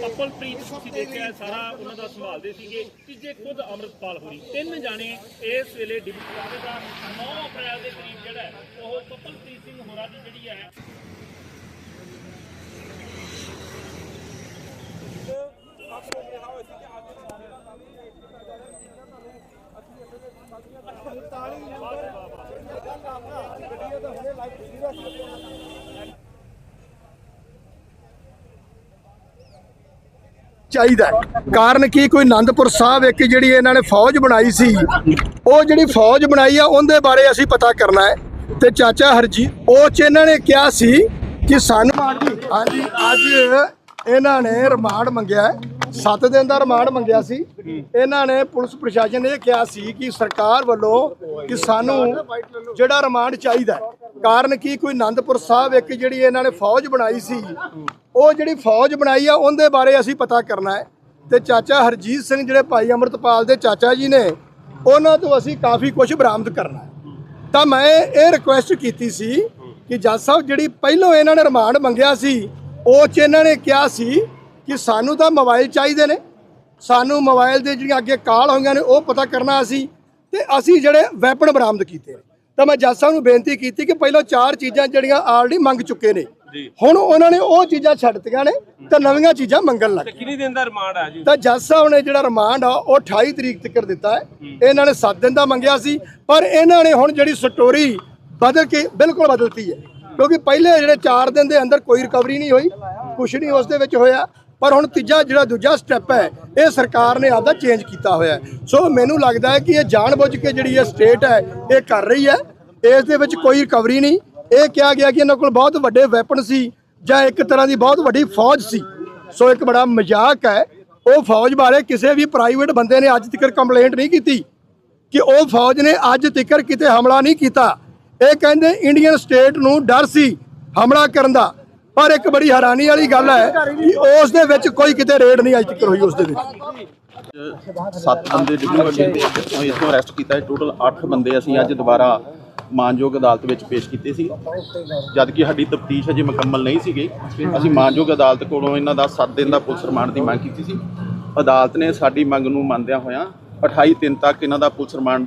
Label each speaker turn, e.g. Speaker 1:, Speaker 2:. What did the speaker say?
Speaker 1: ਕਪਲਪ੍ਰੀਤ ਤੁਸੀਂ ਦੇਖਿਆ, ਸਾਰਾ ਉਹਨਾਂ ਦਾ ਸੰਭਾਲਦੇ ਸੀਗੇ ਕਿ ਖੁਦ ਅੰਮ੍ਰਿਤਪਾਲ ਹੋਰੀ ਤਿੰਨ ਜਾਣੇ ਇਸ ਵੇਲੇ ਡਿਪਟੀ ਦਾ 9 ਅਪ੍ਰੈਲ ਦੇ ਕਰੀਬ ਜਿਹੜਾ ਉਹ ਕਪਲਪ੍ਰੀਤ ਸਿੰਘ ਹੋਰਾਂ ਦੀ ਜਿਹੜੀ ਹੈ।
Speaker 2: ਚਾਹੀਦਾ ਹੈ। ਕਾਰਨ ਕੀ? ਕੋਈ ਆਨੰਦਪੁਰ ਸਾਹਿਬ ਇੱਕ ਜਿਹੜੀ ਇਹਨਾਂ ਨੇ ਫੌਜ ਬਣਾਈ ਸੀ, ਉਹ ਜਿਹੜੀ ਫੌਜ ਬਣਾਈ ਆ, ਉਹਦੇ ਬਾਰੇ ਅਸੀਂ ਪਤਾ ਕਰਨਾ ਹੈ। ਤੇ ਚਾਚਾ ਹਰਜੀਤ ਉਹ ਚ ਇਹਨਾਂ ਨੇ ਕਿਹਾ ਸੀ ਕਿ ਸਾਨੂੰ ਹਾਂਜੀ, ਅੱਜ ਇਹਨਾਂ ਨੇ ਰਿਮਾਂਡ ਮੰਗਿਆ ਹੈ। 7 ਦਿਨ ਦਾ ਰਿਮਾਂਡ ਮੰਗਿਆ ਸੀ। ਇਹਨਾਂ ਨੇ ਪੁਲਿਸ ਪ੍ਰਸ਼ਾਸਨ ਨੇ ਇਹ ਕਿਹਾ ਸੀ ਕਿ ਸਰਕਾਰ ਵੱਲੋਂ ਕਿ ਸਾਨੂੰ ਜਿਹੜਾ ਰਿਮਾਂਡ ਚਾਹੀਦਾ ਕਾਰਨ ਕੀ? ਕੋਈ ਆਨੰਦਪੁਰ ਸਾਹਿਬ ਇੱਕ ਜਿਹੜੀ ਇਹਨਾਂ ਨੇ ਫੌਜ ਬਣਾਈ ਸੀ, ਉਹ ਜਿਹੜੀ ਫੌਜ ਬਣਾਈ ਆ, ਉਹਦੇ ਬਾਰੇ ਅਸੀਂ ਪਤਾ ਕਰਨਾ ਹੈ। ਤੇ ਚਾਚਾ ਹਰਜੀਤ ਸਿੰਘ ਜਿਹੜੇ ਭਾਈ ਅਮਰਤਪਾਲ ਦੇ ਚਾਚਾ ਜੀ ਨੇ, ਉਹਨਾਂ ਤੋਂ ਅਸੀਂ ਕਾਫੀ ਕੁਝ ਬਰਾਮਦ ਕਰਨਾ ਹੈ। ਤਾਂ ਮੈਂ ਇਹ ਰਿਕੁਐਸਟ ਕੀਤੀ ਸੀ ਕਿ ਜੱਜ ਸਾਹਿਬ, ਜਿਹੜੀ ਪਹਿਲੋਂ ਇਹਨਾਂ ਨੇ ਰਿਮਾਂਡ ਮੰਗਿਆ ਸੀ, ਉਹ ਚ ਇਹਨਾਂ ਨੇ ਕਿਹਾ ਸੀ ਕਿ ਸਾਨੂੰ ਤਾਂ ਮੋਬਾਈਲ ਚਾਹੀਦੇ ਨੇ। ਸਾਨੂੰ ਮੋਬਾਈਲ ਦੇ ਜਿਹੜੀਆਂ ਅੱਗੇ ਕਾਲ ਹੋਈਆਂ ਨੇ ਉਹ ਪਤਾ ਕਰਨਾ ਅਸੀਂ ਤੇ ਅਸੀਂ ਜਿਹੜੇ ਵੈਪਨ ਬਰਾਮਦ ਕੀਤੇ ਨੇ। ਤਾਂ ਮੈਂ ਜੱਜ ਸਾਹਿਬ ਨੂੰ ਬੇਨਤੀ ਕੀਤੀ ਕਿ ਪਹਿਲਾਂ ਚਾਰ ਚੀਜ਼ਾਂ ਜਿਹੜੀਆਂ ਆਲਰੇਡੀ ਮੰਗ ਚੁੱਕੇ ਨੇ। ਹੁਣ ਉਹਨਾਂ ਨੇ ਉਹ ਚੀਜ਼ਾਂ ਛੱਡਤੀਆਂ ਨੇ ਤੇ ਨਵੀਆਂ ਚੀਜ਼ਾਂ ਮੰਗਣ ਲੱਗ
Speaker 3: ਕਿੰਨੀ ਦਿਨ ਦਾ ਰਿਮਾਂਡ ਆ ਜੀ?
Speaker 2: ਤਾਂ ਜੱਜ ਸਾਹਿਬ ਨੇ ਜਿਹੜਾ ਰਿਮਾਂਡ ਆ ਉਹ 28 ਤਰੀਕ ਤੱਕ ਦਿੱਤਾ ਹੈ। ਇਹਨਾਂ ਨੇ 7 ਦਿਨ ਦਾ ਮੰਗਿਆ ਸੀ ਪਰ ਇਹਨਾਂ ਨੇ ਹੁਣ ਜਿਹੜੀ ਸਟੋਰੀ ਬਦਲ ਕੇ ਬਿਲਕੁਲ ਬਦਲਤੀ ਹੈ। ਕਿਉਂਕਿ ਪਹਿਲੇ ਜਿਹੜੇ 4 ਦਿਨ ਦੇ ਅੰਦਰ ਕੋਈ ਰਿਕਵਰੀ ਨਹੀਂ ਹੋਈ ਕੁਛ ਨਹੀਂ ਉਸ ਦੇ ਵਿੱਚ ਹੋਇਆ। ਪਰ ਹੁਣ ਤੀਜਾ ਜਿਹੜਾ ਦੂਜਾ ਸਟੈਪ ਹੈ, ਇਹ ਸਰਕਾਰ ਨੇ ਆਪਦਾ ਚੇਂਜ ਕੀਤਾ ਹੋਇਆ ਸੋ ਮੈਨੂੰ ਲੱਗਦਾ ਹੈ ਕਿ ਇਹ ਜਾਣਬੁੱਝ ਕੇ ਜਿਹੜੀ ਇਹ ਸਟੇਟ ਹੈ, ਇਹ ਕਰ ਰਹੀ ਹੈ। ਇਸ ਦੇ ਵਿੱਚ ਕੋਈ ਰਿਕਵਰੀ ਨਹੀਂ। ਇਹ ਕਿਹਾ ਗਿਆ ਕਿ ਇਹਨਾਂ ਕੋਲ ਬਹੁਤ ਵੱਡੇ ਵੈਪਨ ਸੀ ਜਾਂ ਇੱਕ ਤਰ੍ਹਾਂ ਦੀ ਬਹੁਤ ਵੱਡੀ ਫੌਜ ਸੀ। ਸੋ ਇੱਕ ਬੜਾ ਮਜ਼ਾਕ ਹੈ। ਉਹ ਫੌਜ ਬਾਰੇ ਕਿਸੇ ਵੀ ਪ੍ਰਾਈਵੇਟ ਬੰਦੇ ਨੇ ਅੱਜ ਤੱਕ ਕੰਪਲੇਂਟ ਨਹੀਂ ਕੀਤੀ ਕਿ ਉਹ ਫੌਜ ਨੇ ਅੱਜ ਤੱਕ ਕਿਤੇ ਹਮਲਾ ਨਹੀਂ ਕੀਤਾ। ਇਹ ਕਹਿੰਦੇ ਇੰਡੀਅਨ ਸਟੇਟ ਨੂੰ ਡਰ ਸੀ ਹਮਲਾ ਕਰਨ ਦਾ। ਪਰ ਇੱਕ ਬੜੀ ਹੈਰਾਨੀ ਵਾਲੀ ਗੱਲ ਹੈ ਕਿ ਉਸ ਦੇ ਵਿੱਚ ਕੋਈ ਕਿਤੇ ਰੇਡ ਨਹੀਂ ਅੱਜ ਤੱਕ ਹੋਈ ਉਸ ਦੇ ਵਿੱਚ।
Speaker 4: ਸੱਤ ਬੰਦੇ ਡਿਪਟੀ ਦੇ ਇੱਥੋਂ ਇੱਥੋਂ ਅਰੈਸਟ ਕੀਤਾ ਹੈ। ਟੋਟਲ 8 ਬੰਦੇ ਅਸੀਂ ਅੱਜ ਦੁਬਾਰਾ ਮਾਨਯੋਗ ਅਦਾਲਤ ਵਿੱਚ ਪੇਸ਼ ਕੀਤੇ ਸੀ। ਜਦਕਿ ਸਾਡੀ ਤਫਤੀਸ਼ ਅਜੇ ਮੁਕੰਮਲ ਨਹੀਂ ਸੀਗੀ, ਅਸੀਂ ਮਾਨਯੋਗ ਅਦਾਲਤ ਕੋਲੋਂ ਇਹਨਾਂ ਦਾ 7 ਦਿਨ ਦਾ ਪੁਲਿਸ ਰਿਮਾਂਡ ਦੀ ਮੰਗ ਕੀਤੀ ਸੀ। ਅਦਾਲਤ ਨੇ ਸਾਡੀ ਮੰਗ ਨੂੰ ਮੰਨਦਿਆਂ ਹੋਇਆਂ 28 ਦਿਨ ਤੱਕ ਇਹਨਾਂ ਦਾ ਪੁਲਿਸ ਰਿਮਾਂਡ